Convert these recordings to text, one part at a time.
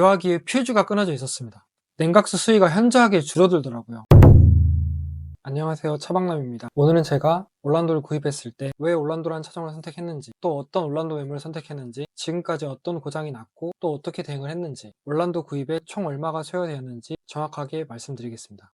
기화기의 퓨즈가 끊어져 있었습니다. 냉각수 수위가 현저하게 줄어들더라고요. 안녕하세요 차박남입니다. 오늘은 제가 올란도를 구입했을 때 왜 올란도라는 차종을 선택했는지 또 어떤 올란도 매물을 선택했는지 지금까지 어떤 고장이 났고 또 어떻게 대응을 했는지 올란도 구입에 총 얼마가 소요되었는지 정확하게 말씀드리겠습니다.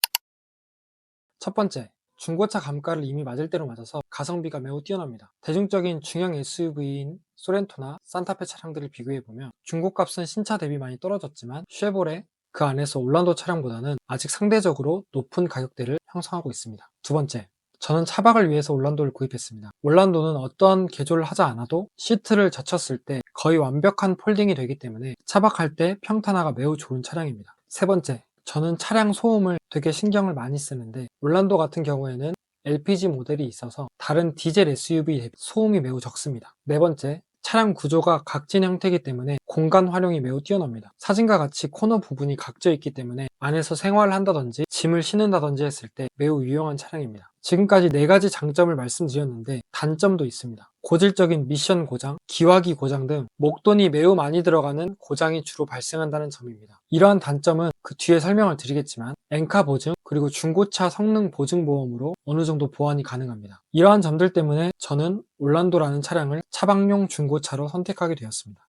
첫 번째, 중고차 감가를 이미 맞을 대로 맞아서 가성비가 매우 뛰어납니다. 대중적인 중형 SUV인 소렌토나 산타페 차량들을 비교해보면 중고값은 신차 대비 많이 떨어졌지만 쉐보레, 그 안에서 올란도 차량보다는 아직 상대적으로 높은 가격대를 형성하고 있습니다. 두 번째, 저는 차박을 위해서 올란도를 구입했습니다. 올란도는 어떤 개조를 하지 않아도 시트를 젖혔을 때 거의 완벽한 폴딩이 되기 때문에 차박할 때 평탄화가 매우 좋은 차량입니다. 세 번째, 저는 차량 소음을 되게 신경을 많이 쓰는데 올란도 같은 경우에는 LPG 모델이 있어서 다른 디젤 SUV 대비 소음이 매우 적습니다. 네 번째, 차량 구조가 각진 형태이기 때문에 공간 활용이 매우 뛰어납니다. 사진과 같이 코너 부분이 각져 있기 때문에 안에서 생활을 한다든지 짐을 싣는다든지 했을 때 매우 유용한 차량입니다. 지금까지 네 가지 장점을 말씀드렸는데 단점도 있습니다. 고질적인 미션 고장, 기화기 고장 등 목돈이 매우 많이 들어가는 고장이 주로 발생한다는 점입니다. 이러한 단점은 그 뒤에 설명을 드리겠지만 엔카 보증 그리고 중고차 성능 보증 보험으로 어느 정도 보완이 가능합니다. 이러한 점들 때문에 저는 올란도라는 차량을 차박용 중고차로 선택하게 되었습니다.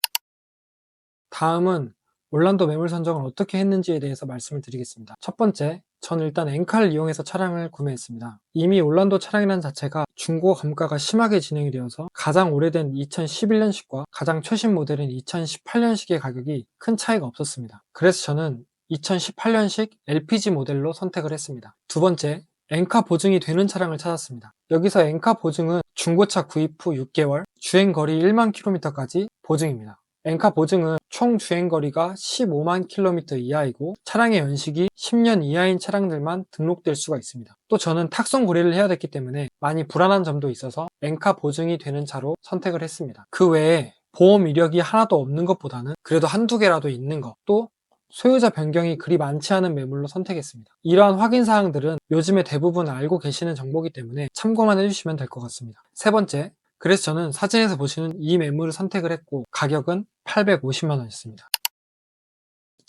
다음은 올란도 매물 선정을 어떻게 했는지에 대해서 말씀을 드리겠습니다. 첫 번째, 전 일단 엔카를 이용해서 차량을 구매했습니다. 이미 올란도 차량이라는 자체가 중고 감가가 심하게 진행이 되어서 가장 오래된 2011년식과 가장 최신 모델인 2018년식의 가격이 큰 차이가 없었습니다. 그래서 저는 2018년식 LPG 모델로 선택을 했습니다. 두 번째, 엔카 보증이 되는 차량을 찾았습니다. 여기서 엔카 보증은 중고차 구입 후 6개월, 주행 거리 1만 킬로미터까지 보증입니다. 엔카 보증은 총 주행 거리가 15만 킬로미터 이하이고 차량의 연식이 10년 이하인 차량들만 등록될 수가 있습니다. 또 저는 탁송 고려를 해야 됐기 때문에 많이 불안한 점도 있어서 엔카 보증이 되는 차로 선택을 했습니다. 그 외에 보험 이력이 하나도 없는 것보다는 그래도 한두 개라도 있는 것, 또 소유자 변경이 그리 많지 않은 매물로 선택했습니다. 이러한 확인 사항들은 요즘에 대부분 알고 계시는 정보이기 때문에 참고만 해주시면 될 것 같습니다. 세 번째, 그래서 저는 사진에서 보시는 이 매물을 선택을 했고 가격은 850만 원이었습니다.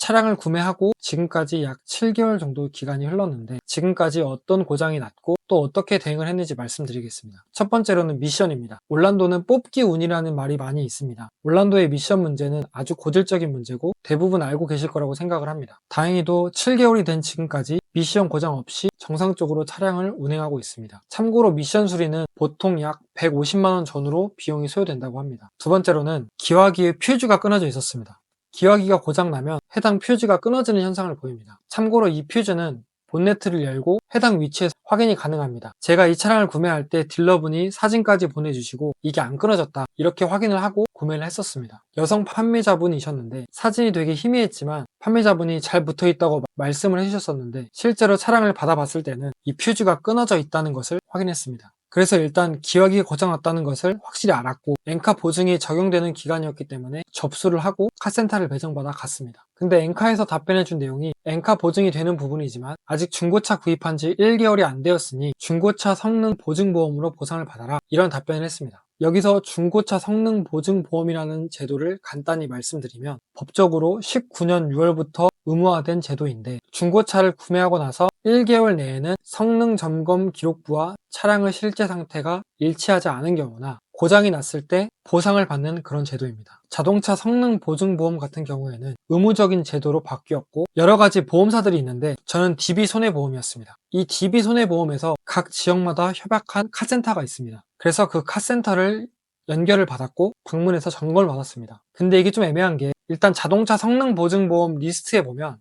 차량을 구매하고 지금까지 약 7개월 정도 기간이 흘렀는데 지금까지 어떤 고장이 났고 또 어떻게 대응을 했는지 말씀드리겠습니다. 첫 번째로는 미션입니다. 올란도는 뽑기 운이라는 말이 많이 있습니다. 올란도의 미션 문제는 아주 고질적인 문제고 대부분 알고 계실 거라고 생각을 합니다. 다행히도 7개월이 된 지금까지 미션 고장 없이 정상적으로 차량을 운행하고 있습니다. 참고로 미션 수리는 보통 약 150만원 전후로 비용이 소요된다고 합니다. 두 번째로는 기화기의 퓨즈가 끊어져 있었습니다. 기화기가 고장나면 해당 퓨즈가 끊어지는 현상을 보입니다. 참고로 이 퓨즈는 본네트를 열고 해당 위치에서 확인이 가능합니다. 제가 이 차량을 구매할 때 딜러분이 사진까지 보내주시고 이게 안 끊어졌다 이렇게 확인을 하고 구매를 했었습니다. 여성 판매자분이셨는데 사진이 되게 희미했지만 판매자분이 잘 붙어 있다고 말씀을 해주셨었는데 실제로 차량을 받아봤을 때는 이 퓨즈가 끊어져 있다는 것을 확인했습니다. 그래서 일단 기화기가 고장났다는 것을 확실히 알았고 엔카 보증이 적용되는 기간이었기 때문에 접수를 하고 카센터를 배정받아 갔습니다. 근데 엔카에서 답변해준 내용이 엔카 보증이 되는 부분이지만 아직 중고차 구입한 지 1개월이 안 되었으니 중고차 성능 보증보험으로 보상을 받아라 이런 답변을 했습니다. 여기서 중고차 성능 보증 보험이라는 제도를 간단히 말씀드리면 법적으로 19년 6월부터 의무화된 제도인데 중고차를 구매하고 나서 1개월 내에는 성능 점검 기록부와 차량의 실제 상태가 일치하지 않은 경우나 고장이 났을 때 보상을 받는 그런 제도입니다. 자동차 성능 보증보험 같은 경우에는 의무적인 제도로 바뀌었고 여러 가지 보험사들이 있는데 저는 DB 손해보험이었습니다. 이 DB 손해보험에서 각 지역마다 협약한 카센터가 있습니다. 그래서 그 카센터를 연결을 받았고 방문해서 점검을 받았습니다. 근데 이게 좀 애매한 게 일단 자동차 성능 보증보험 리스트에 보면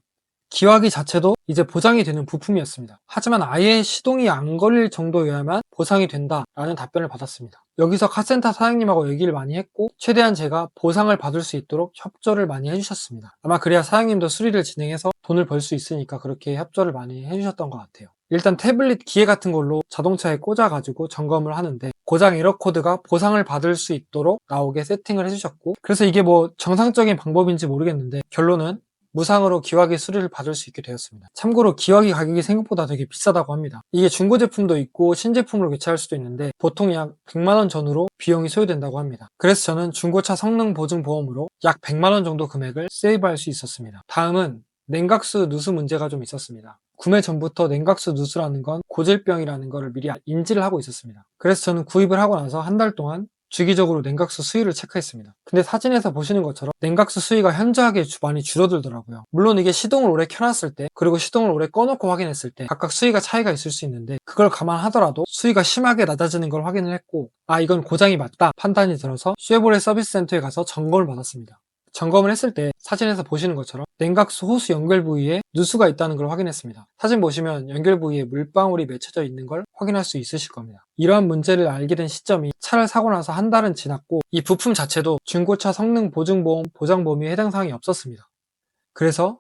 기화기 자체도 이제 보상이 되는 부품이었습니다. 하지만 아예 시동이 안 걸릴 정도여야만 보상이 된다라는 답변을 받았습니다. 여기서 카센터 사장님하고 얘기를 많이 했고 최대한 제가 보상을 받을 수 있도록 협조를 많이 해주셨습니다. 아마 그래야 사장님도 수리를 진행해서 돈을 벌 수 있으니까 그렇게 협조를 많이 해주셨던 것 같아요. 일단 태블릿 기계 같은 걸로 자동차에 꽂아가지고 점검을 하는데 고장 에러 코드가 보상을 받을 수 있도록 나오게 세팅을 해주셨고 그래서 이게 뭐 정상적인 방법인지 모르겠는데 결론은 무상으로 기화기 수리를 받을 수 있게 되었습니다. 참고로 기화기 가격이 생각보다 되게 비싸다고 합니다. 이게 중고 제품도 있고 신제품으로 교체할 수도 있는데 보통 약 100만원 전후로 비용이 소요된다고 합니다. 그래서 저는 중고차 성능 보증 보험으로 약 100만원 정도 금액을 세이브할 수 있었습니다. 다음은 냉각수 누수 문제가 좀 있었습니다. 구매 전부터 냉각수 누수라는 건 고질병이라는 것을 미리 인지를 하고 있었습니다. 그래서 저는 구입을 하고 나서 한 달 동안 주기적으로 냉각수 수위를 체크했습니다. 근데 사진에서 보시는 것처럼 냉각수 수위가 현저하게 주- 많이 줄어들더라고요. 물론 이게 시동을 오래 켜놨을 때 그리고 시동을 오래 꺼놓고 확인했을 때 각각 수위가 차이가 있을 수 있는데 그걸 감안하더라도 수위가 심하게 낮아지는 걸 확인을 했고 아 이건 고장이 맞다 판단이 들어서 쉐보레 서비스 센터에 가서 점검을 받았습니다. 점검을 했을 때 사진에서 보시는 것처럼 냉각수 호스 연결 부위에 누수가 있다는 걸 확인했습니다. 사진 보시면 연결 부위에 물방울이 맺혀져 있는 걸 확인할 수 있으실 겁니다. 이러한 문제를 알게 된 시점이 차를 사고 나서 한 달은 지났고 이 부품 자체도 중고차 성능 보증보험 보장 범위에 해당 사항이 없었습니다. 그래서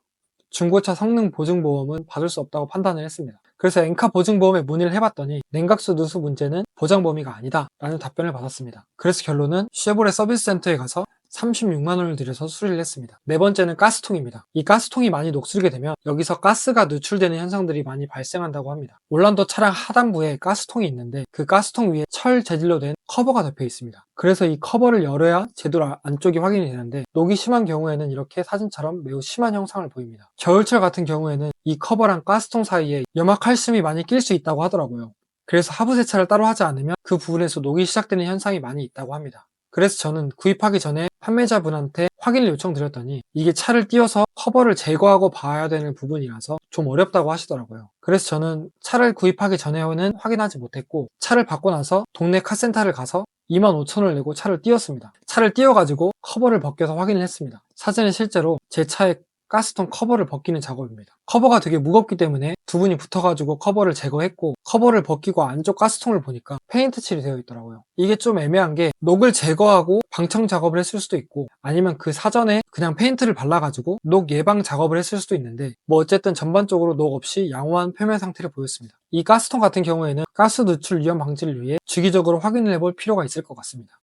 중고차 성능 보증보험은 받을 수 없다고 판단을 했습니다. 그래서 엔카 보증보험에 문의를 해봤더니 냉각수 누수 문제는 보장 범위가 아니다 라는 답변을 받았습니다. 그래서 결론은 쉐보레 서비스 센터에 가서 36만 원을 들여서 수리를 했습니다. 네 번째는 가스통입니다. 이 가스통이 많이 녹슬게 되면 여기서 가스가 누출되는 현상들이 많이 발생한다고 합니다. 올란도 차량 하단부에 가스통이 있는데 그 가스통 위에 철 재질로 된 커버가 덮여 있습니다. 그래서 이 커버를 열어야 제대로 아- 안쪽이 확인이 되는데 녹이 심한 경우에는 이렇게 사진처럼 매우 심한 형상을 보입니다. 겨울철 같은 경우에는 이 커버랑 가스통 사이에 염화 칼슘이 많이 낄 수 있다고 하더라고요. 그래서 하부 세차를 따로 하지 않으면 그 부분에서 녹이 시작되는 현상이 많이 있다고 합니다. 그래서 저는 구입하기 전에 판매자분한테 확인을 요청드렸더니 이게 차를 띄워서 커버를 제거하고 봐야 되는 부분이라서 좀 어렵다고 하시더라고요. 그래서 저는 차를 구입하기 전에는 확인하지 못했고 차를 받고 나서 동네 카센터를 가서 25,000원을 내고 차를 띄웠습니다. 차를 띄워가지고 커버를 벗겨서 확인을 했습니다. 사진은 실제로 제 차에 가스통 커버를 벗기는 작업입니다. 커버가 되게 무겁기 때문에 두 분이 붙어가지고 커버를 제거했고 커버를 벗기고 안쪽 가스통을 보니까 페인트 칠이 되어 있더라고요. 이게 좀 애매한 게 녹을 제거하고 방청 작업을 했을 수도 있고 아니면 그 사전에 그냥 페인트를 발라가지고 녹 예방 작업을 했을 수도 있는데 뭐 어쨌든 전반적으로 녹 없이 양호한 표면 상태를 보였습니다. 이 가스통 같은 경우에는 가스 누출 위험 방지를 위해 주기적으로 확인을 해볼 필요가 있을 것 같습니다.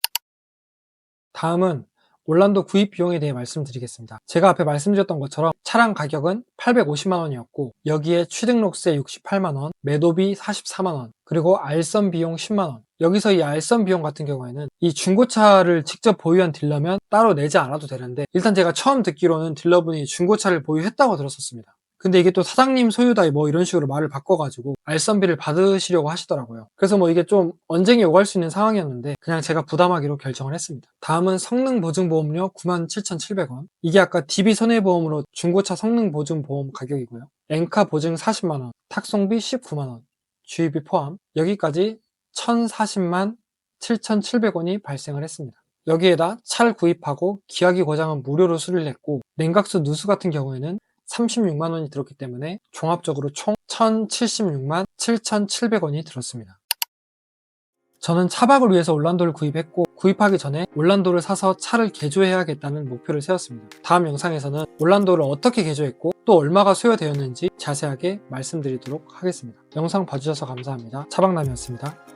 다음은 올란도 구입 비용에 대해 말씀드리겠습니다. 제가 앞에 말씀드렸던 것처럼 차량 가격은 850만 원이었고 여기에 취등록세 68만 원, 매도비 44만 원, 그리고 알선 비용 10만 원. 여기서 이 알선 비용 같은 경우에는 이 중고차를 직접 보유한 딜러면 따로 내지 않아도 되는데 일단 제가 처음 듣기로는 딜러분이 중고차를 보유했다고 들었었습니다. 근데 이게 또 사장님 소유다 뭐 이런 식으로 말을 바꿔가지고 알선비를 받으시려고 하시더라고요. 그래서 뭐 이게 좀 언쟁이 오갈 수 있는 상황이었는데 그냥 제가 부담하기로 결정을 했습니다. 다음은 성능보증보험료 97,700원. 이게 아까 DB 손해보험으로 중고차 성능보증보험 가격이고요. 엔카 보증 40만원, 탁송비 19만원, 주의비 포함. 여기까지 1,040만 7,700원이 발생을 했습니다. 여기에다 차를 구입하고 기하기 고장은 무료로 수리를 했고 냉각수 누수 같은 경우에는 36만 원이 들었기 때문에 종합적으로 총 1,076만 7,700원이 들었습니다. 저는 차박을 위해서 올란도를 구입했고 구입하기 전에 올란도를 사서 차를 개조해야겠다는 목표를 세웠습니다. 다음 영상에서는 올란도를 어떻게 개조했고 또 얼마가 소요되었는지 자세하게 말씀드리도록 하겠습니다. 영상 봐주셔서 감사합니다. 차박남이었습니다.